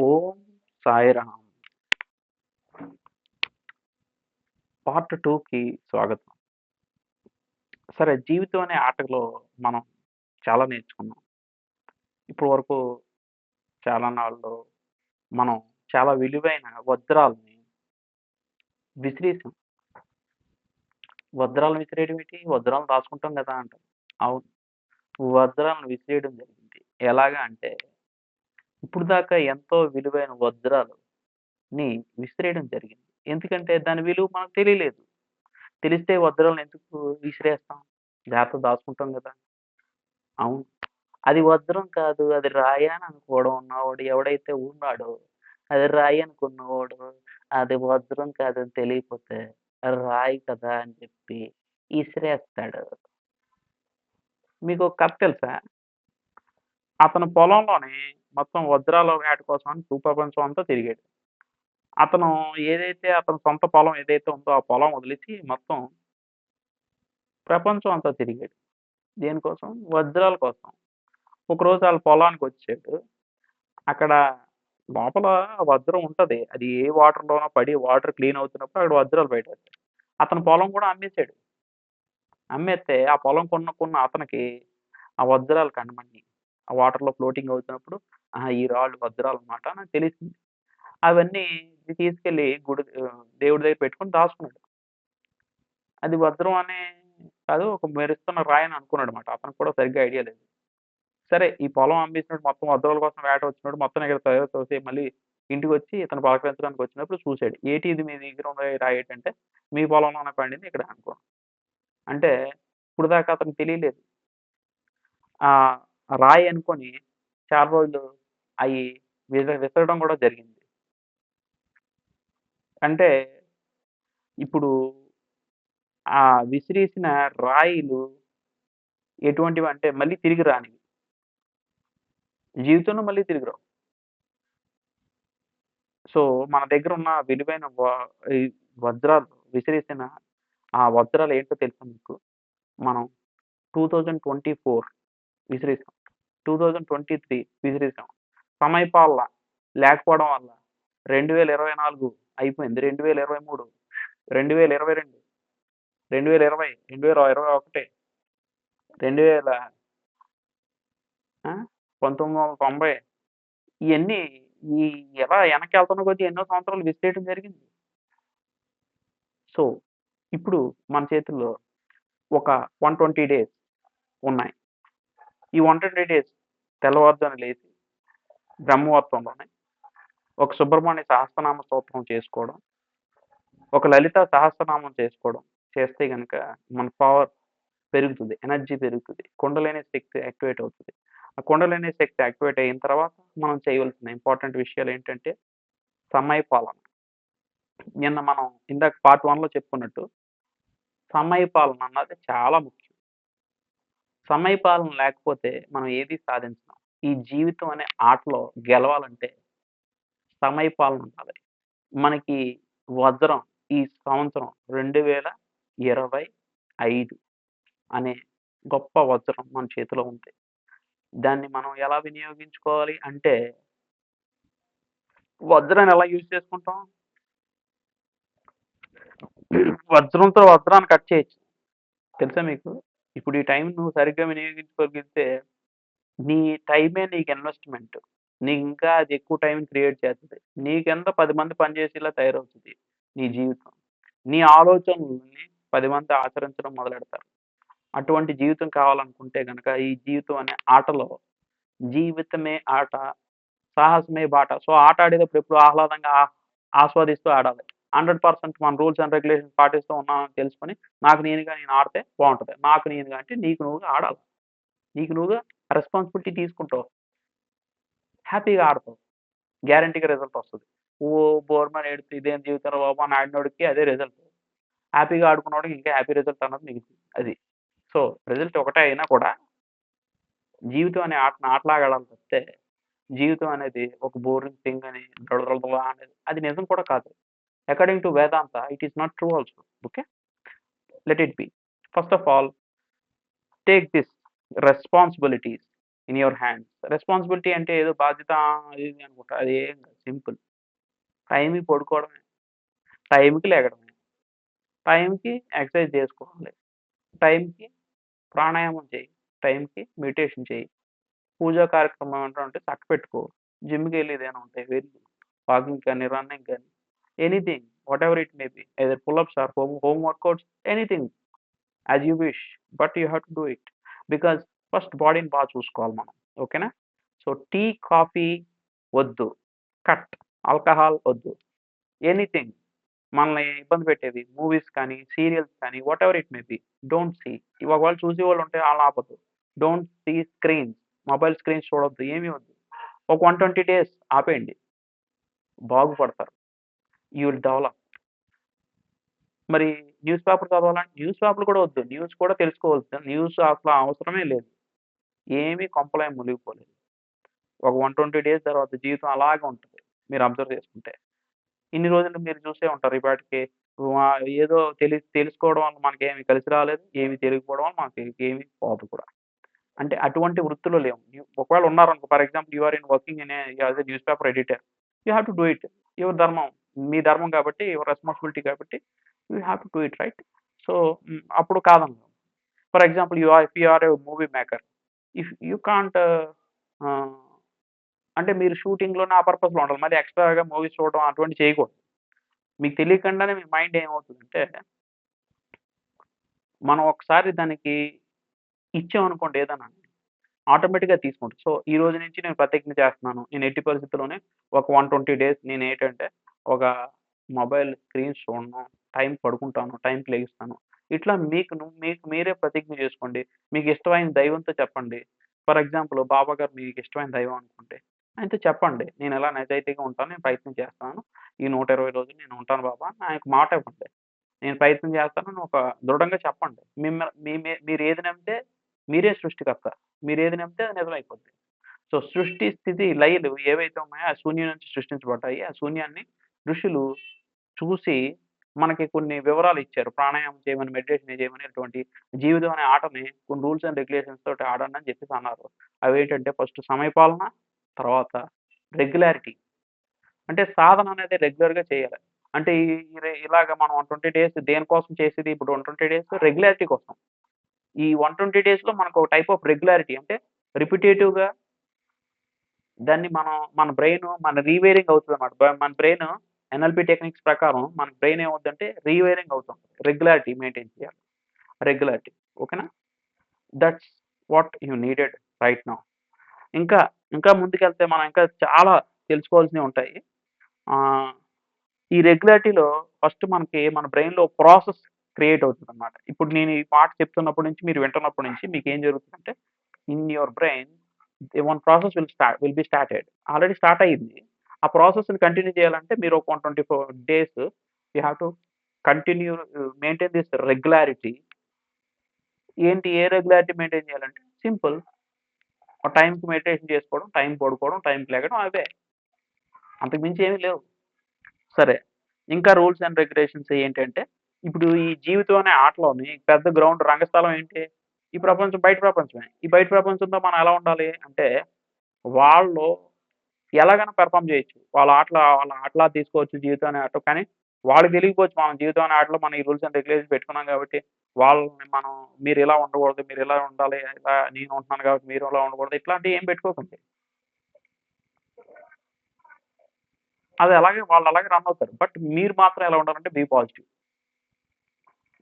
ఓం Sairam part టూకి స్వాగతం. సరే జీవితం అనే ఆటలో మనం చాలా నేర్చుకున్నాం. ఇప్పుడు వరకు చాలా నాళ్ళు మనం చాలా విలువైన వజ్రాలని విసిరేసాం. వజ్రాలు విసిరేయడం ఏంటి? వజ్రాలు రాసుకుంటాం కదా అంటాం. అవును. వజ్రాలను విసిరేయడం జరిగింది. ఎలాగా అంటే ఇప్పుడు దాకా ఎంతో విలువైన వజ్రాలని విసిరేయడం జరిగింది. ఎందుకంటే దాని విలువ మనకు తెలియలేదు. తెలిస్తే వజ్రాలను ఎందుకు విసిరేస్తాం? జాగ్రత్త దాచుకుంటాం కదా. అవును. అది వజ్రం కాదు అది రాయి అని అనుకోవడం ఉన్నవాడు ఎవడైతే ఉన్నాడో అది రాయి అనుకున్నవాడు అది వజ్రం కాదని తెలియకపోతే రాయి కదా అని చెప్పి విసిరేస్తాడు. మీకు ఒక కథ తెలుసా? అతను పొలంలోనే మొత్తం వజ్రాల వేట కోసం అని భూప్రపంచం అంతా తిరిగాడు. అతను ఏదైతే అతని సొంత పొలం ఏదైతే ఉందో ఆ పొలం వదిలేసి మొత్తం ప్రపంచం అంతా తిరిగాడు. దేనికోసం? వజ్రాల కోసం. ఒకరోజు వాళ్ళ పొలానికి వచ్చాడు. అక్కడ లోపల వజ్రం ఉంటుంది. అది ఏ వాటర్లోనో పడి వాటర్ క్లీన్ అవుతున్నప్పుడు అక్కడ వజ్రాలు బయట వస్తాయి. అతని పొలం కూడా అమ్మేశాడు. అమ్మేస్తే ఆ పొలం కొనుక్కున్న అతనికి ఆ వజ్రాలు కనబడి ఆ వాటర్లో ఫ్లోటింగ్ అవుతున్నప్పుడు ఆహా, ఈ రాళ్ళు భద్రాలు అనమాట నాకు తెలిసింది. అవన్నీ తీసుకెళ్ళి గుడి దేవుడి దగ్గర పెట్టుకొని దాచుకున్నాడు అది వజ్రం అనే కాదు ఒక మెరుస్తున్న రాయి అని అనుకున్నాడు అనమాట అతనికి కూడా సరిగ్గా ఐడియా లేదు. సరే ఈ పొలం అమ్మేసినప్పుడు మొత్తం వజ్రాల కోసం వేట వచ్చినప్పుడు మొత్తం ఇక్కడ తయారు తోసి మళ్ళీ ఇంటికి వచ్చి ఇతను పలకరించడానికి వచ్చినప్పుడు చూశాడు. ఏటి ఇది మీ దగ్గర ఉన్న రాయి ఏంటంటే మీ పొలంలోనే పండింది ఇక్కడ అనుకో. అంటే ఇప్పుడు దాకా అతనికి తెలియలేదు. ఆ రాయి అనుకొని చాలా రోజులు అవి విస విసరడం కూడా జరిగింది. అంటే ఇప్పుడు ఆ విసిరేసిన రాయిలు ఎటువంటివి అంటే మళ్ళీ తిరిగి రానివి. జీవితంలో మళ్ళీ తిరిగి రావు. సో మన దగ్గర ఉన్న విలువైన వ- వజ్రాలు విసిరేసిన ఆ వజ్రాలు ఏంటో తెలుసా మీకు? మనం టూ థౌజండ్ ట్వంటీ ఫోర్ విసిరేసాం టూ థౌజండ్ ట్వంటీ త్రీ విసిరేసాం సమయపాల లేకపోవడం వల్ల రెండు వేల ఇరవై నాలుగు అయిపోయింది. రెండు వేల ఇరవై మూడు రెండు వేల ఇరవై రెండు రెండు వేల ఇరవై రెండు వేల ఇరవై ఒకటి రెండు వేల పంతొమ్మిది వందల తొంభై ఇవన్నీ ఈ ఎలా వెనక్కి వెళ్తున్న కొద్దీ ఎన్నో సంవత్సరాలు విసిరేయడం జరిగింది. సో ఇప్పుడు మన చేతుల్లో ఒక వన్ ట్వంటీ డేస్ ఉన్నాయి. ఈ వన్ ట్వంటీ డేస్ తెల్లవారుజాను లేచి బ్రహ్మవర్తంలోనే ఒక సుబ్రహ్మణ్య సహస్రనామ స్తోత్రం చేసుకోవడం ఒక లలిత సహస్రనామం చేసుకోవడం చేస్తే కనుక మన పవర్ పెరుగుతుంది ఎనర్జీ పెరుగుతుంది కుండలేని శక్తి యాక్టివేట్ అవుతుంది. ఆ కుండలేని శక్తి యాక్టివేట్ అయిన తర్వాత మనం చేయవలసిన ఇంపార్టెంట్ విషయాలు ఏంటంటే సమయ పాలన నిన్న మనం ఇందాక పార్ట్ వన్లో చెప్పుకున్నట్టు సమయ పాలన అన్నది చాలా ముఖ్యం. సమయ పాలన లేకపోతే మనం ఏది సాధించలేం. ఈ జీవితం అనే ఆటలో గెలవాలంటే సమయపాలన ఉండాలి. మనకి వజ్రం ఈ సంవత్సరం రెండు వేల ఇరవై ఐదు అనే గొప్ప వజ్రం మన చేతిలో ఉంది. దాన్ని మనం ఎలా వినియోగించుకోవాలి అంటే వజ్రాన్ని ఎలా యూజ్ చేసుకుంటాం? వజ్రంతో వజ్రాన్ని కట్ చేయొచ్చు. తెలుసా మీకు? ఇప్పుడు ఈ టైం నువ్వు సరిగ్గా వినియోగించుకోగలిగితే నీ టైమే నీకు ఇన్వెస్ట్మెంట్. నీకు ఇంకా అది ఎక్కువ టైం క్రియేట్ చేస్తుంది. నీకెంత పది మంది పనిచేసేలా తయారవుతుంది నీ జీవితం. నీ ఆలోచనల్ని పది మంది ఆచరించడం మొదలెడతారు. అటువంటి జీవితం కావాలనుకుంటే కనుక ఈ జీవితం అనే ఆటలో జీవితమే ఆట సాహసమే బాట. సో ఆట ఆడేటప్పుడు ఎప్పుడు ఆహ్లాదంగా ఆ- ఆస్వాదిస్తూ ఆడాలి. హండ్రెడ్ పర్సెంట్ మన రూల్స్ అండ్ రెగ్యులేషన్స్ పాటిస్తూ ఉన్నామని తెలుసుకొని నాకు నేనుగా నేను ఆడితే బాగుంటుంది. నాకు నేనుగా అంటే నీకు నువ్వుగా ఆడాలి. నీకు నువ్వుగా రెస్పాన్సిబిలిటీ తీసుకుంటావు. హ్యాపీగా ఆడతావు. గ్యారంటీగా రిజల్ట్ వస్తుంది. ఓ బోర్మన్ ఏడుపు ఇదేం జీవితంలో బాబు అని ఆడినోడికి అదే రిజల్ట్ హ్యాపీగా ఆడుకున్నోడికి ఇంకా హ్యాపీ రిజల్ట్ అన్నది మిగిలింది. అది. సో రిజల్ట్ ఒకటే అయినా కూడా జీవితం అనే ఆటను ఆటలాగా ఆడాలి తప్పితే జీవితం అనేది ఒక బోరింగ్ థింగ్ అని దొడదొడదలా అనేది అది నిజం కూడా కాదు. According to Vedanta it is not true also okay let it be first of all take this responsibilities in your hands responsibility అంటే ఏదో బాధ్యత ఇది అనుకుంటా. అది ఏం సింపుల్ టైంకి పడుకోవడమే. టైంకి లేగడమే. టైంకి ఎక్సర్సైజ్ చేసుకోవాలి. టైంకి ప్రాణాయామం చేయి. టైంకి మెడిటేషన్ చేయి. పూజా కార్యక్రమం అంటే ఉంటే చక్క పెట్టుకో. జిమ్కి వెళ్ళి ఏదైనా ఉంటాయి. వెళ్ళి వాకింగ్ కానీ రన్నింగ్ కానీ anything whatever it may be either pullups or home home workouts anything as you wish but you have to do it because first బాడీని బాగా చూసుకోవాలి మనం. ఓకేనా సో టీ కాఫీ వద్దు. కట్ ఆల్కహాల్ వద్దు. ఎనీథింగ్ మనల్ని ఇబ్బంది పెట్టేది. మూవీస్ కానీ సీరియల్స్ కానీ whatever it may be don't see ఒకవేళ చూసే వాళ్ళు ఉంటే అలా ఆపదు don't see screens mobile screens చూడొద్దు. ఏమీ వద్దు. ఒక వన్ ట్వంటీ డేస్ ఆపేయండి. బాగుపడతారు. యూ విల్ డెవలప్ మరి న్యూస్ పేపర్ చదవాలంటే న్యూస్ పేపర్ కూడా వద్దు. న్యూస్ కూడా తెలుసుకోవచ్చు న్యూస్ అసలు అవసరమే లేదు. ఏమీ కొంపలే మునిగిపోలేదు. ఒక వన్ ట్వంటీ డేస్ తర్వాత జీవితం అలాగే ఉంటుంది. మీరు అబ్జర్వ్ చేసుకుంటే. ఇన్ని రోజులు మీరు చూసే ఉంటారు ఇప్పటికి. ఏదో తెలి తెలుసుకోవడం వల్ల మనకి ఏమి కలిసి రాలేదు. ఏమి తెలియకపోవడం వల్ల మనకి ఏమి పోదు కూడా. అంటే అటువంటి వృత్తిలో లేవు. ఒకవేళ ఉన్నారనుకో for example you are in working in as a newspaper editor. You have to do it. Your ధర్మం మీ ధర్మం కాబట్టి యువర్ రెస్పాన్సిబిలిటీ కాబట్టి you have to do it right so అప్పుడు కాదన్నాం for example you are if you are a movie maker if you can't అంటే మీరు షూటింగ్లోనే ఆ పర్పస్లో ఉండాలి. మరి ఎక్స్ట్రాగా మూవీస్ చూడడం అటువంటి చేయకూడదు. మీకు తెలియకుండానే మీ మైండ్ ఏమవుతుందంటే మనం ఒకసారి దానికి ఇచ్చామనుకోండి ఏదైనా ఆటోమేటిక్గా తీసుకుంటుంది సో ఈ రోజు నుంచి నేను ప్రతిజ్ఞ చేస్తున్నాను. నేను ఎట్టి పరిస్థితుల్లోనే ఒక వన్ ట్వంటీ డేస్ నేను ఏంటంటే ఒక మొబైల్ స్క్రీన్స్ చూడను. టైం పడుకుంటాను టైంకి లేగిస్తాను. ఇట్లా మీకు ను- మీకు మీరే ప్రతిజ్ఞ చేసుకోండి. మీకు ఇష్టమైన దైవంతో చెప్పండి. ఫర్ ఎగ్జాంపుల్ బాబా గారు మీకు ఇష్టమైన దైవం అనుకుంటే ఆయనతో చెప్పండి. నేను ఎలా నిజాయితీగా ఉంటాను నేను ప్రయత్నం చేస్తాను. ఈ నూట ఇరవై రోజులు నేను ఉంటాను బాబా అని ఆయనకు మాట ఇవ్వండి. నేను ప్రయత్నం చేస్తానని ఒక దృఢంగా చెప్పండి. మీ- మీరు ఏది నమ్మితే మీరే సృష్టికర్త. మీరు ఏది నమ్మితే అది నిజమైపోద్ది. సో సృష్టి స్థితి లయలు ఏవైతే ఉన్నాయో ఆ శూన్యం నుంచి సృష్టించబడ్డాయి. ఆ శూన్యాన్ని ఋషులు చూసి మనకి కొన్ని వివరాలు ఇచ్చారు. ప్రాణాయామం చేయమని మెడిటేషన్ చేయమని ఇటువంటి జీవితం అనే ఆటని కొన్ని రూల్స్ అండ్ రెగ్యులేషన్స్ తోటి ఆడండి అని చెప్పేసి అన్నారు. అవి ఏంటంటే ఫస్ట్ సమయపాలన తర్వాత రెగ్యులారిటీ. అంటే సాధన అనేది రెగ్యులర్గా చేయాలి. అంటే ఇలాగ మనం వన్ ట్వంటీ డేస్ దేనికోసం చేసేది? ఇప్పుడు వన్ ట్వంటీ డేస్ రెగ్యులారిటీ కోసం. ఈ వన్ ట్వంటీ డేస్లో మనకు ఒక టైప్ ఆఫ్ రెగ్యులారిటీ అంటే రిపిటేటివ్గా దాన్ని మనం మన బ్రెయిన్ మన రీవేరింగ్ అవుతుంది అనమాట మన బ్రెయిన్ ఎన్ఎల్పి టెక్నిక్స్ ప్రకారం మన బ్రెయిన్ ఏమవుతుందంటే రీవేరింగ్ అవుతుంది. రెగ్యులారిటీ మెయింటైన్ చేయాలి. రెగ్యులారిటీ ఓకేనా? That's what you needed right now ఇంకా ఇంకా ముందుకెళ్తే మనం ఇంకా చాలా తెలుసుకోవాల్సినవి ఉంటాయి. ఈ రెగ్యులారిటీలో ఫస్ట్ మనకి మన బ్రెయిన్లో ప్రాసెస్ క్రియేట్ అవుతుంది అనమాట ఇప్పుడు నేను ఈ పాట చెప్తున్నప్పటి నుంచి మీరు వింటున్నప్పటి నుంచి మీకు ఏం జరుగుతుందంటే in your brain one process will start will be started already start అయ్యింది ఆ ప్రాసెస్ని కంటిన్యూ చేయాలంటే మీరు ఒక one twenty four days you have to continue maintain this regularity. ఏంటి ఏ రెగ్యులారిటీ మెయింటైన్ చేయాలంటే సింపుల్. టైంకి మెడిటేషన్ చేసుకోవడం టైం పడుకోవడం టైంకి లేకడం అవే. అంతకు మించి ఏమీ లేవు. సరే ఇంకా రూల్స్ అండ్ రెగ్యులేషన్స్ ఏంటంటే ఇప్పుడు ఈ జీవితం అనే ఆటలోని పెద్ద గ్రౌండ్ రంగస్థలం ఏంటి? ఈ ప్రపంచం బయట ప్రపంచమే. ఈ బయట ప్రపంచంతో మనం ఎలా ఉండాలి అంటే వాళ్ళు ఎలాగైనా పెర్ఫామ్ చేయొచ్చు. వాళ్ళ ఆటల వాళ్ళ ఆటలా తీసుకోవచ్చు జీవితం అనే ఆట కానీ వాళ్ళకి తెలియకపోవచ్చు మనం జీవితం అనే ఆటలో మనం ఈ రూల్స్ అండ్ రెగ్యులేషన్స్ పెట్టుకున్నాం కాబట్టి వాళ్ళని మనం మీరు ఇలా ఉండకూడదు మీరు ఇలా ఉండాలి ఇలా నేను ఉంటున్నాను కాబట్టి మీరు ఇలా ఉండకూడదు ఇట్లాంటివి ఏం పెట్టుకోకండి. అది అలాగే వాళ్ళు అలాగే రన్ అవుతారు. బట్ మీరు మాత్రం ఎలా ఉండాలంటే బీ పాజిటివ్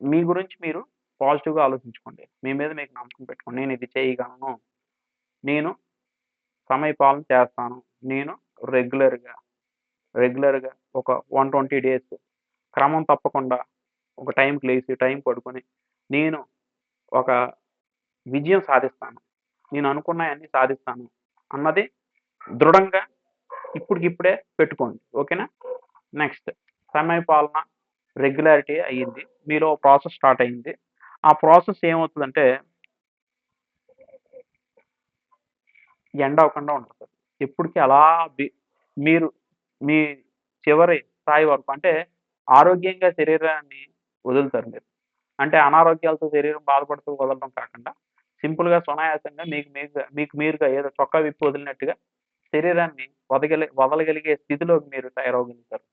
మీ గురించి మీరు పాజిటివ్గా ఆలోచించుకోండి. మీ మీద మీకు నమ్మకం పెట్టుకోండి. నేను ఇది చేయగలను. నేను సమయపాలన చేస్తాను. నేను రెగ్యులర్గా రెగ్యులర్గా ఒక వన్ ట్వంటీ డేస్ క్రమం తప్పకుండా ఒక టైంకి లేచి టైం పడుకొని నేను ఒక విజయం సాధిస్తాను. నేను అనుకున్నవన్నీ సాధిస్తాను అన్నది దృఢంగా ఇప్పటికిప్పుడే పెట్టుకోండి. ఓకేనా? నెక్స్ట్ సమయపాలన రెగ్యులారిటీ అయ్యింది. మీలో ప్రాసెస్ స్టార్ట్ అయ్యింది. ఆ ప్రాసెస్ ఏమవుతుందంటే ఎండ్ అవ్వకుండా ఉంటుంది. ఎప్పటికీ అలా బి- మీరు మీ చివరి స్థాయి వరకు అంటే ఆరోగ్యంగా శరీరాన్ని వదులుతారు మీరు అంటే అనారోగ్యాలతో శరీరం బాధపడుతూ వదలడం కాకుండా సింపుల్‌గా సునాయాసంగా మీకు మీరుగా మీకు మీరుగా ఏదో చొక్కా విప్పి వదిలినట్టుగా శరీరాన్ని వదగలి వదలగలిగే స్థితిలోకి మీరు తయారవగలుగుతారు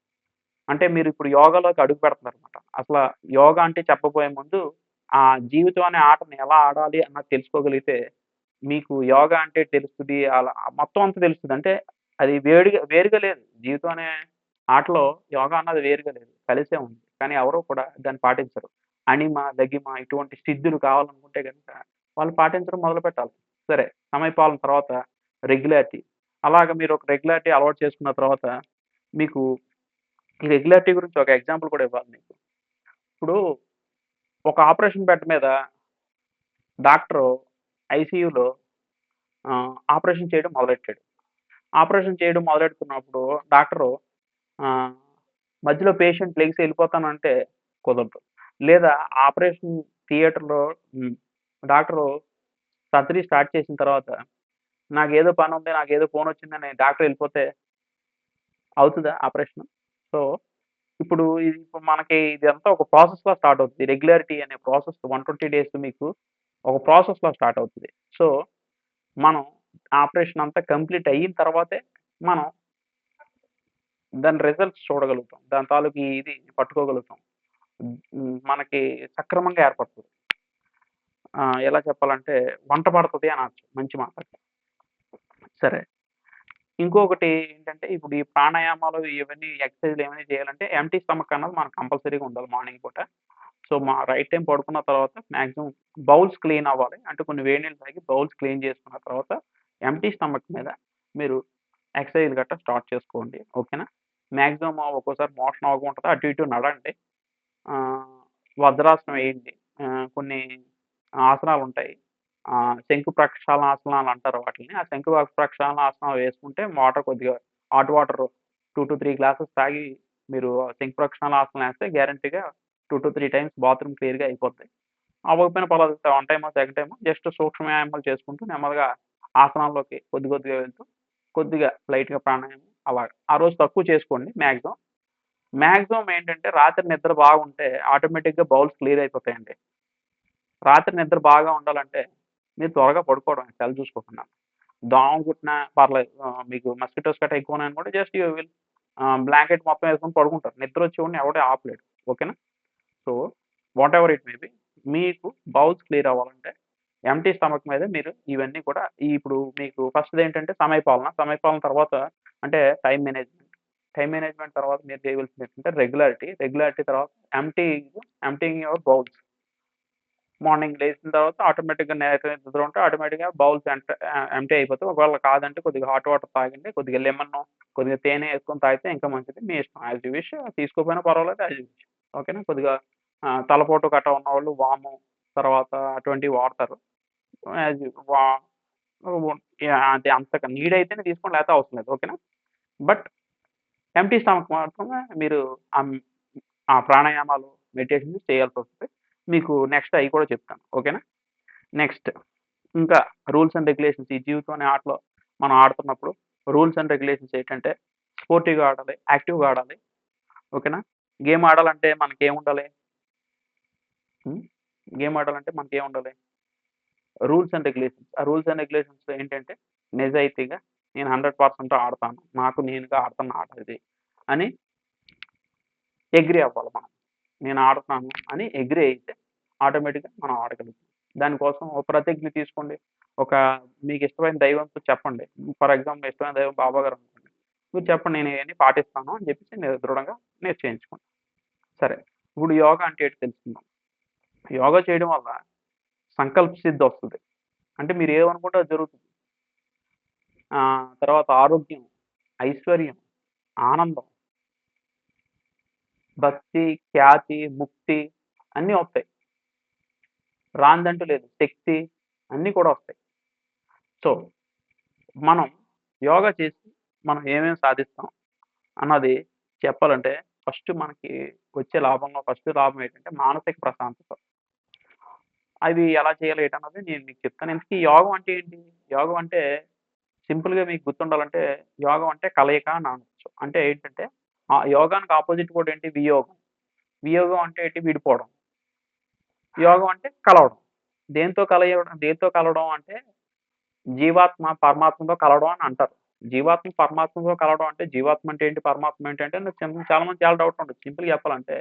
అంటే మీరు ఇప్పుడు యోగాలోకి అడుగు పెడుతున్నారనమాట. అసలు యోగా అంటే చెప్పబోయే ముందు ఆ జీవితం అనే ఆటను ఎలా ఆడాలి అన్నది తెలుసుకోగలిగితే మీకు యోగా అంటే తెలుస్తుంది అలా మొత్తం అంతా తెలుస్తుంది అంటే అది వేడిగా వేరుగా లేదు. జీవితం అనే ఆటలో యోగా అన్నది వేరుగా లేదు. కలిసే ఉంది. కానీ ఎవరు కూడా దాన్ని పాటించరు. అణిమ, లగిమ ఇటువంటి సిద్ధులు కావాలనుకుంటే కనుక వాళ్ళు పాటించడం మొదలు పెట్టాలి సరే సమయపాలన తర్వాత రెగ్యులారిటీ. అలాగా మీరు ఒక రెగ్యులారిటీ అలవాటు చేసుకున్న తర్వాత మీకు ఈ రెగ్యులారిటీ గురించి ఒక ఎగ్జాంపుల్ కూడా ఇవ్వాలి మీకు. ఇప్పుడు ఒక ఆపరేషన్ బెడ్ మీద డాక్టరు ఐసీయూలో ఆపరేషన్ చేయడం మొదలెట్టాడు. ఆపరేషన్ చేయడం మొదలెడుతున్నప్పుడు డాక్టరు మధ్యలో పేషెంట్ లెగిసి వెళ్ళిపోతానంటే కుదరదు. లేదా ఆపరేషన్ థియేటర్‌లో డాక్టరు సర్జరీ స్టార్ట్ చేసిన తర్వాత నాకు ఏదో పని ఉంది నాకు ఏదో ఫోన్ వచ్చిందని డాక్టర్ వెళ్ళిపోతే అవుతుందా ఆపరేషన్ సో, ఇప్పుడు ఇది ఇప్పుడు మనకి ఇదంతా ఒక ప్రాసెస్లో స్టార్ట్ అవుతుంది రెగ్యులారిటీ అనే ప్రాసెస్ 120 డేస్ మీకు ఒక ప్రాసెస్లో స్టార్ట్ అవుతుంది సో, మనం ఆపరేషన్ అంతా కంప్లీట్ అయిన తర్వాతే మనం దాని రిజల్ట్స్ చూడగలుగుతాం. దాని తాలూకు ఇది పట్టుకోగలుగుతాం. మనకి సక్రమంగా ఏర్పడుతుంది ఎలా చెప్పాలంటే వంట పడుతుంది అనొచ్చు మంచి మాట. సరే. ఇంకొకటి ఏంటంటే ఇప్పుడు ఈ ప్రాణాయామాలు ఇవన్నీ ఎక్సర్‌సైజ్‌లు ఏమైనా చేయాలంటే ఎంటీ స్టమక్ అన్నది మనకు కంపల్సరీగా ఉండాలి మార్నింగ్ పూట. సో, మా రైట్ టైం పడుకున్న తర్వాత మ్యాక్సిమం బౌల్స్ క్లీన్ అవ్వాలి. అంటే కొన్ని వేడి నీళ్ళు తాగి బౌల్స్ క్లీన్ చేసుకున్న తర్వాత ఎంటీ స్టమక్ మీద మీరు ఎక్సర్సైజ్ గట్టా స్టార్ట్ చేసుకోండి. ఓకేనా? మ్యాక్సిమం ఒక్కోసారి మోషన్ అవ్వకుండా అటు ఇటు నడండి వజ్రాసనం వేయండి. కొన్ని ఆసనాలు ఉంటాయి శంకు ప్రక్షాళన ఆసనాలు అంటారు వాటిని ఆ శంకు ప్రక్షాళన ఆసనాలు వేసుకుంటే వాటర్ కొద్దిగా హాట్ వాటర్ 2-3 గ్లాసెస్ తాగి మీరు శంకు ప్రక్షాళన ఆసనాలు వేస్తే గ్యారంటీగా 2-3 టైమ్స్ బాత్రూమ్ క్లియర్‌గా అయిపోతాయి అవ్వకపోయినా పర్వాలేదు. వన్ టైమో, సెకండ్ టైమో జస్ట్ సూక్ష్మ వ్యాయామాలు చేసుకుంటూ నెమ్మదిగా ఆసనాల్లోకి కొద్ది కొద్దిగా వెళ్తూ కొద్దిగా లైట్‌గా ప్రాణాయామం అలా ఆ రోజు తక్కువ చేసుకోండి మ్యాక్సిమం మ్యాక్సిమం ఏంటంటే రాత్రి నిద్ర బాగుంటే ఆటోమేటిక్‌గా బౌల్స్ క్లియర్ అయిపోతాయండి. రాత్రి నిద్ర బాగా ఉండాలంటే మీరు త్వరగా పడుకోవడం సెల్ చూసుకోకుండా. దోమ కుట్టినా పర్లేదు. మీకు మస్కిటోస్ కట్ట ఎక్కువ కూడా జస్ట్ యూ విల్ బ్లాంకెట్ మొత్తం వేసుకొని పడుకుంటారు. నిద్ర వచ్చి ఉండి ఎవడే ఆపలేడు. ఓకేనా? So, whatever it may be మీకు బౌల్స్ క్లియర్ అవ్వాలంటే ఎంటీ స్టమక్ మీద మీరు ఇవన్నీ కూడా ఇప్పుడు మీకు ఫస్ట్‌ది ఏంటంటే సమయపాలన. సమయపాలన తర్వాత అంటే టైం మేనేజ్‌మెంట్. టైం మేనేజ్‌మెంట్ తర్వాత మీరు చేయవలసింది ఏంటంటే రెగ్యులారిటీ. రెగ్యులారిటీ తర్వాత emptying emptying your bowels. Morning లేచిన తర్వాత ఆటోమేటిక్‌గా నిద్ర నిద్ర ఉంటే ఆటోమేటిక్‌గా బౌల్స్ ఎంట ఎంటీ అయిపోతుంది అయిపోతాయి. ఒకవేళ కాదంటే కొద్దిగా హాట్ వాటర్ తాగండి. కొద్దిగా లెమన్, కొద్దిగా తేనె వేసుకొని తాగితే ఇంకా మంచిది. మీ ఇష్టం యాస్ యూ విష్. తీసుకోకపోయినా పర్వాలేదు యాస్ యూ విష్. ఓకేనా? కొద్దిగా తలపోటు ఉన్న ఉన్నవాళ్ళు వాము తర్వాత అటువంటివి వాడతారు. వా అంటే అంత నీడ్ అయితేనే తీసుకోండి లేకపోతే అవసరం లేదు. ఓకేనా? బట్ ఎంటీ స్టమక్ మాత్రమే మీరు ఆ ప్రాణాయామాలు, మెటేషన్లు చేయాల్సి వస్తుంది మీకు నెక్స్ట్ అవి కూడా చెప్తాను. ఓకేనా? నెక్స్ట్ ఇంకా రూల్స్ అండ్ రెగ్యులేషన్స్ ఈ జీవితం అనే ఆటలో మనం ఆడుతున్నప్పుడు రూల్స్ అండ్ రెగ్యులేషన్స్ ఏంటంటే స్పోర్టివ్‌గా ఆడాలి. యాక్టివ్‌గా ఆడాలి. ఓకేనా? గేమ్ ఆడాలంటే మనకేముండాలి? ఏముండాలి గేమ్ ఆడాలంటే మనకి మనకేముండాలి? Rules and regulations. ఆ రూల్స్ అండ్ రెగ్యులేషన్స్ ఏంటంటే నిజాయితీగా నేను 100% ఆడతాను. నాకు నేనుగా ఆడుతున్న ఆట ఇది అని ఎగ్రీ అవ్వాలి మనం. నేను ఆడుతున్నాను అని ఎగ్రీ అయితే ఆటోమేటిక్‌గా మనం ఆడగలుగుతాం. దానికోసం ఒక ప్రతిజ్ఞ తీసుకోండి. ఒక మీకు ఇష్టమైన దైవంతో చెప్పండి. ఫర్ ఎగ్జాంపుల్ ఇష్టమైన దైవం బాబా గారు అనుకోండి. మీరు చెప్పండి నేను ఇయన్నీ పాటిస్తాను అని చెప్పేసి నేను దృఢంగా నిశ్చయించుకోండి. సరే. ఇప్పుడు యోగా అంటే ఏంటి తెలుసుకుందాం. యోగా చేయడం వల్ల సంకల్ప సిద్ధి వస్తుంది అంటే మీరు ఏమనుకుంటే అది జరుగుతుంది. తర్వాత ఆరోగ్యం, ఐశ్వర్యం, ఆనందం భక్తి, ఖ్యాతి, ముక్తి అన్నీ వస్తాయి. రాందంటూ లేదు. శక్తి అన్నీ కూడా వస్తాయి. సో, మనం యోగా చేసి మనం ఏమేమి సాధిస్తాం అన్నది చెప్పాలంటే ఫస్ట్ మనకి వచ్చే లాభంలో ఫస్ట్ లాభం ఏంటంటే మానసిక ప్రశాంతత. అవి ఎలా చేయాలి ఏంటన్నది నేను మీకు చెప్తాను. ఎందుకు యోగం అంటే ఏంటి? యోగం అంటే సింపుల్‌గా మీకు గుర్తుండాలంటే యోగం అంటే కలయిక అని అనొచ్చు. అంటే ఏంటంటే ఆ యోగానికి ఆపోజిట్ కూడా ఏంటి? వియోగం. వియోగం అంటే ఏంటి? విడిపోవడం. యోగం అంటే కలవడం. దేంతో కలయడం దేంతో కలవడం అంటే జీవాత్మ పరమాత్మతో కలవడం అని అంటారు జీవాత్మ పరమాత్మతో కలవడం అంటే జీవాత్మ అంటే ఏంటి పరమాత్మ ఏంటంటే అంటే నాకు చాలా మంది చాలా డౌట్ ఉంటుంది సింపుల్ చెప్పాలంటే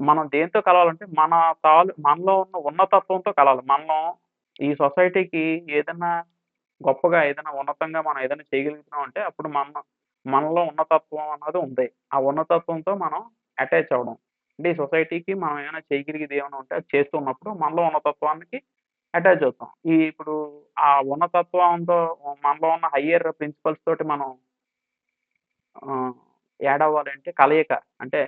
మనం దేంతో కలవాలంటే మన తాలు మనలో ఉన్న ఉన్నతత్వంతో కలవాలి. మనం ఈ సొసైటీకి ఏదైనా గొప్పగా ఏదైనా ఉన్నతంగా మనం ఏదైనా చేయగలుగుతున్నాం అంటే అప్పుడు మన మనలో ఉన్నతత్వం అన్నది ఉంది. ఆ ఉన్నతత్వంతో మనం అటాచ్ అవ్వడం. అంటే ఈ సొసైటీకి మనం ఏమైనా చేయగలిగేది ఏమైనా ఉంటే అది చేస్తున్నప్పుడు మనలో ఉన్నతత్వానికి అటాచ్ అవుతాం. ఈ ఇప్పుడు ఆ ఉన్నతత్వంతో మనలో ఉన్న హయ్యర్ ప్రిన్సిపల్స్ తోటి మనం యాడ్ అవ్వాలంటే కలయిక. అంటే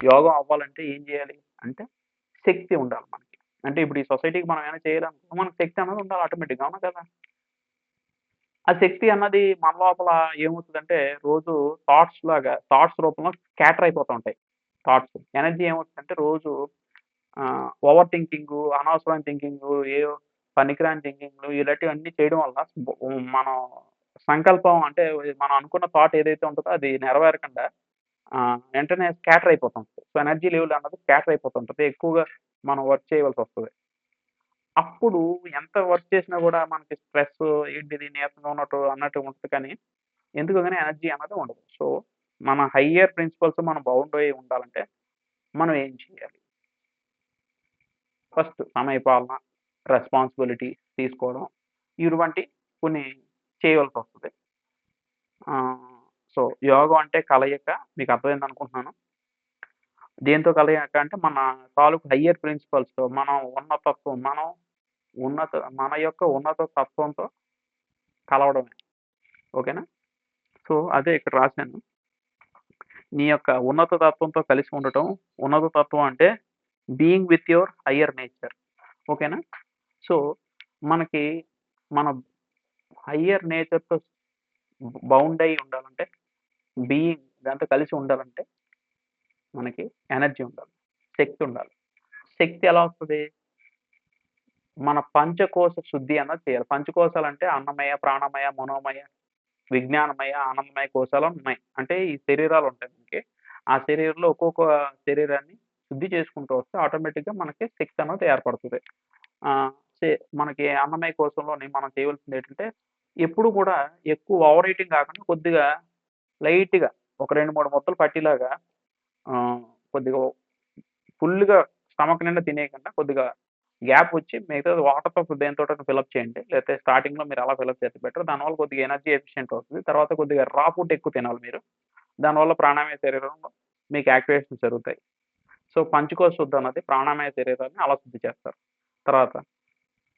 యోగం అవ్వాలంటే ఏం చేయాలి? అంటే శక్తి ఉండాలి మనకి. అంటే ఇప్పుడు ఈ సొసైటీకి మనం ఏమైనా చేయాలనుకుంటే మనకు శక్తి అన్నది ఉండాలి ఆటోమేటిక్గా అవునా కదా? ఆ శక్తి అన్నది మన లోపల ఏమవుతుందంటే రోజు థాట్స్ లాగా థాట్స్ రూపంలో స్కాటర్ అయిపోతూ ఉంటాయి. థాట్స్ ఎనర్జీ ఏమవుతుందంటే రోజు ఓవర్ థింకింగ్ అనవసరమైన థింకింగ్ ఏ పనికిరాని థింకింగ్లు ఇలాంటివన్నీ చేయడం వల్ల మనం సంకల్పం అంటే మనం అనుకున్న థాట్ ఏదైతే ఉంటుందో అది నెరవేరకుండా వెంటనే స్కాటర్ అయిపోతుంటుంది సో ఎనర్జీ లెవెల్ అన్నది స్కాటర్ అయిపోతుంటుంది ఎక్కువగా మనం వర్క్ చేయవలసి వస్తుంది. అప్పుడు ఎంత వర్క్ చేసినా కూడా మనకి స్ట్రెస్ ఏంటిది నీరసంగా ఉన్నట్టు అన్నట్టు ఉంటుంది కానీ ఎందుకు కానీ ఎనర్జీ అన్నది ఉండదు. సో మన హయ్యర్ ప్రిన్సిపల్స్ మనం బౌండ్ అయి ఉండాలంటే మనం ఏం చేయాలి? ఫస్ట్ సమయపాలన రెస్పాన్సిబిలిటీ తీసుకోవడం ఇటువంటి కొన్ని చేయవలసి వస్తుంది. సో యోగం అంటే కలయిక. మీకు అర్థమైంది అనుకుంటున్నాను. దేంతో కలయిక అంటే మన తాలూకు హయ్యర్ ప్రిన్సిపల్స్తో మనం ఉన్నతత్వం మనం ఉన్నత మన యొక్క ఉన్నత తత్వంతో కలవడమే. ఓకేనా? సో అదే ఇక్కడ రాశాను. నీ యొక్క ఉన్నత తత్వంతో కలిసి ఉండటం. ఉన్నత తత్వం అంటే being with your higher nature ఓకేనా? సో మనకి మన హయ్యర్ నేచర్తో బౌండ్ అయి ఉండాలంటే బీయింగ్ దాంతో కలిసి ఉండాలంటే మనకి ఎనర్జీ ఉండాలి శక్తి ఉండాలి. శక్తి ఎలా వస్తుంది? మన పంచకోశ శుద్ధి అన్నది చేయాలి. పంచకోశాలు అంటే అన్నమయ ప్రాణమయ మనోమయ విజ్ఞానమయ ఆనందమయ కోశాలు ఉన్నాయి. అంటే ఈ శరీరాలు ఉంటాయి మనకి. ఆ శరీరంలో ఒక్కొక్క శరీరాన్ని శుద్ధి చేసుకుంటూ వస్తే ఆటోమేటిక్గా మనకి శక్తి అన్నది ఏర్పడుతుంది. మనకి అన్నమయ కోశంలోని మనం చేయవలసింది ఏంటంటే ఎప్పుడు కూడా ఎక్కువ ఓవర్ ఈటింగ్ కాకుండా కొద్దిగా లైట్గా ఒక రెండు మూడు ముద్దలు పట్టిలాగా కొద్దిగా ఫుల్గా స్టమక్ నిండా తినేయకుండా కొద్దిగా గ్యాప్ వచ్చి మిగతా వాటర్తో దేంతో ఫిల్అప్ చేయండి. లేకపోతే స్టార్టింగ్లో మీరు అలా ఫిల్అప్ చేస్తే బెటర్. దానివల్ల కొద్దిగా ఎనర్జీ ఎఫిషియెంట్ అవుతుంది. తర్వాత కొద్దిగా రా ఫుడ్ ఎక్కువ తినాలి మీరు. దానివల్ల ప్రాణాయామ శరీరంలో మీకు యాక్టివేషన్ జరుగుతాయి. సో పంచకోశ శుద్ధి అన్నది ప్రాణామయ శరీరాన్ని అలా శుద్ధి చేస్తారు. తర్వాత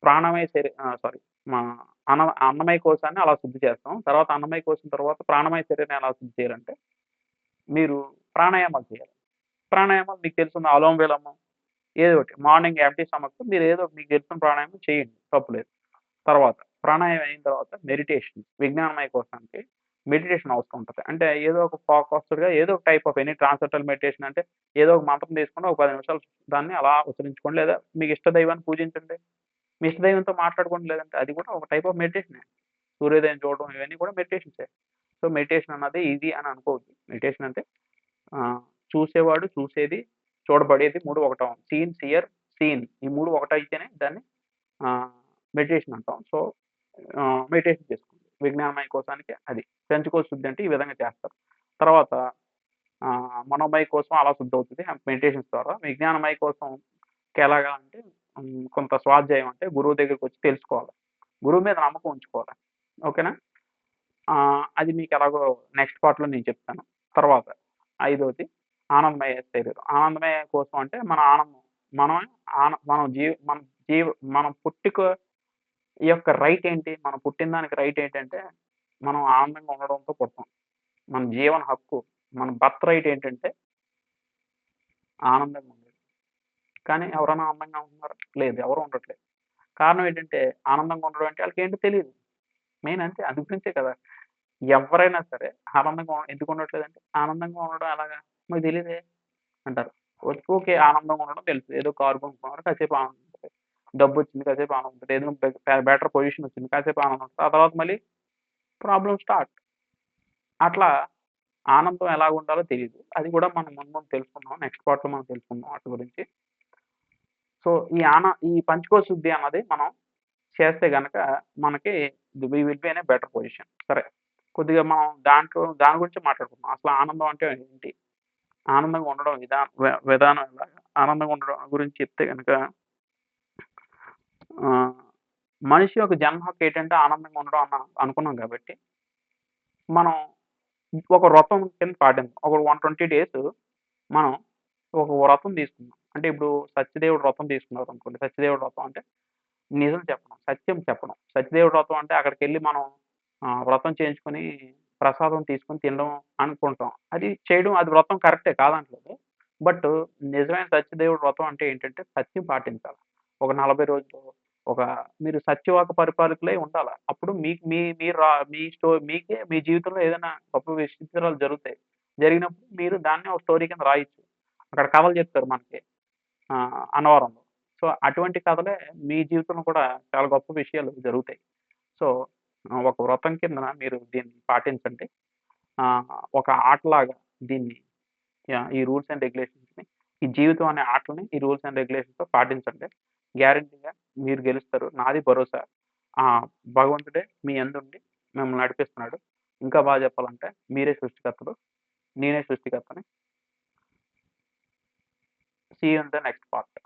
ప్రాణమయ శరీ సారీ మా అన్న అన్నమయ కోశాన్ని అలా శుద్ధి చేస్తాం. తర్వాత అన్నమయ కోసిన తర్వాత ప్రాణమయ శరీరాన్ని ఎలా శుద్ధి చేయాలంటే మీరు ప్రాణాయామాలు చేయాలి. ప్రాణాయామాలు మీకు తెలుసున్న అలోం విలోమం ఏదో ఒకటి. మార్నింగ్ ఎంటీ స్టమక్ మీరు ఏదో మీకు తెలిసిన ప్రాణాయామం చేయండి తప్పులేదు తర్వాత ప్రాణాయామం అయిన తర్వాత మెడిటేషన్ విజ్ఞానమయ కోశానికి మెడిటేషన్ అవసరం ఉంటుంది. అంటే ఏదో ఒక ఫోకస్డ్గా ఏదో ఒక type of any transcendental meditation అంటే ఏదో ఒక మంత్రం తీసుకుని ఒక పది నిమిషాలు దాన్ని అలా ఉచ్చరించుకోండి. లేదా మీకు ఇష్ట దైవాన్ని పూజించండి. మీ ఇష్టదైవంతో మాట్లాడుకోవడం లేదంటే అది కూడా ఒక టైప్ ఆఫ్ మెడిటేషన్ సూర్యోదయం చూడడం ఇవన్నీ కూడా మెడిటేషన్సే సో మెడిటేషన్ అన్నది ఈజీ అని అనుకోవద్దు. మెడిటేషన్ అంటే చూసేవాడు చూసేది చూడబడేది మూడు ఒకటం. Scene సియర్ scene. ఈ మూడు ఒకటైతేనే దాన్ని మెడిటేషన్ అంటాం. సో మెడిటేషన్ చేసుకోండి. విజ్ఞానమయ కోసానికి అది. పెంచుకో శుద్ధి అంటే ఈ విధంగా చేస్తారు. తర్వాత మనోమయ కోసం అలా శుద్ధి అవుతుంది. మెడిటేషన్స్ ద్వారా. విజ్ఞానమయ కోసం ఎలాగా అంటే కొంత స్వాధ్యాయం అంటే గురువు దగ్గరికి వచ్చి తెలుసుకోవాలి. గురువు మీద నమ్మకం ఉంచుకోవాలి. ఓకేనా అది మీకు ఎలాగో నెక్స్ట్ పార్ట్లో నేను చెప్తాను. తర్వాత ఐదోది ఆనందమయ శరీరం. ఆనందమయ కోసం అంటే మన ఆనందం మనం ఆన మనం జీవ మన జీవ మనం పుట్టుక యొక్క రైట్ ఏంటి మనం పుట్టిన దానికి రైట్ ఏంటంటే మనం ఆనందంగా ఉండడంతో పుడతాం. మన జీవన హక్కు మన బర్త్ రైట్ ఏంటంటే ఆనందంగా కానీ ఎవరైనా ఆనందంగా ఉంటున్నారు? లేదు ఎవరు ఉండట్లేదు కారణం ఏంటంటే ఆనందంగా ఉండడం అంటే వాళ్ళకి ఏంటో తెలియదు మెయిన్ అంటే అందు గురించే కదా. ఎవరైనా సరే ఆనందంగా ఎందుకు ఉండట్లేదు అంటే ఆనందంగా ఉండడం ఎలాగా? మీకు తెలియదే అంటారు. ఓకే ఓకే, ఆనందంగా ఉండడం తెలుసు. ఏదో కారు కొనుక్కున్నారు కాసేపు ఆనందం ఉంటుంది. డబ్బు వచ్చింది కాసేపు ఆనందం ఉంటుంది. ఏదో బెటర్ పొజిషన్ వచ్చింది కాసేపు ఆనందం ఉంటుంది. ఆ తర్వాత మళ్ళీ ప్రాబ్లం స్టార్ట్. అట్లా ఆనందం ఎలా ఉండాలో తెలియదు అది కూడా మనం ముందు ముందు తెలుసుకుందాం. నెక్స్ట్ పార్ట్లో మనం తెలుసుకుందాం వాటి గురించి. సో ఈ ఆన ఈ పంచకోశ శుద్ధి అన్నది మనం చేస్తే కనుక మనకి వి విల్ బి అనే బెటర్ పొజిషన్. సరే కొద్దిగా మనం దాంట్లో దాని గురించి మాట్లాడుకుందాం. అసలు ఆనందం అంటే ఏంటి? ఆనందంగా ఉండడం విధానం విధానం ఎలాగా ఆనందంగా ఉండడం గురించి చెప్తే కనుక మనిషి యొక్క జన్మ హక్కు ఏంటంటే ఆనందంగా ఉండడం అన్న అనుకున్నాం కాబట్టి మనం ఒక వ్రతం కింద పాటించాం ఒక వన్ ట్వంటీ డేస్ మనం ఒక వ్రతం తీసుకున్నాం అంటే ఇప్పుడు సత్యదేవుడు వ్రతం తీసుకున్నారు అనుకోండి సత్యదేవుడు వ్రతం అంటే నిజం చెప్పడం సత్యం చెప్పడం. సత్యదేవుడు వ్రతం అంటే అక్కడికి వెళ్ళి మనం వ్రతం చేయించుకొని ప్రసాదం తీసుకొని తినడం అనుకుంటాం. అది చేయడం అది వ్రతం కరెక్టే కాదంటలేదు. బట్ నిజమైన సత్యదేవుడు వ్రతం అంటే ఏంటంటే సత్యం పాటించాలి. ఒక నలభై రోజులు ఒక మీరు సత్యవాక పరిపాలకులే ఉండాలి. అప్పుడు మీ మీ మీరు రా- మీ స్టో మీకే మీ జీవితంలో ఏదైనా గొప్ప విచిత్రాలు జరుగుతాయి. జరిగినప్పుడు మీరు దాన్ని ఒక స్టోరీ కింద రాయొచ్చు. అక్కడ కథలు చెప్తారు మనకి. అన్నవరంలో సో అటువంటి కథలే మీ జీవితంలో కూడా చాలా గొప్ప విషయాలు జరుగుతాయి. సో ఒక వ్రతం కింద మీరు దీన్ని పాటించండి. ఒక ఆటలాగా దీన్ని ఈ రూల్స్ అండ్ రెగ్యులేషన్స్ని ఈ జీవితం అనే ఆటలని ఈ రూల్స్ అండ్ రెగ్యులేషన్స్తో పాటించండి. గ్యారంటీగా మీరు గెలుస్తారు. నాది భరోసా. భగవంతుడే మీ ఎందుండి మిమ్మల్ని నడిపిస్తున్నాడు. ఇంకా బాగా చెప్పాలంటే మీరే సృష్టికర్తలు. నేనే సృష్టికర్తని. See in the next part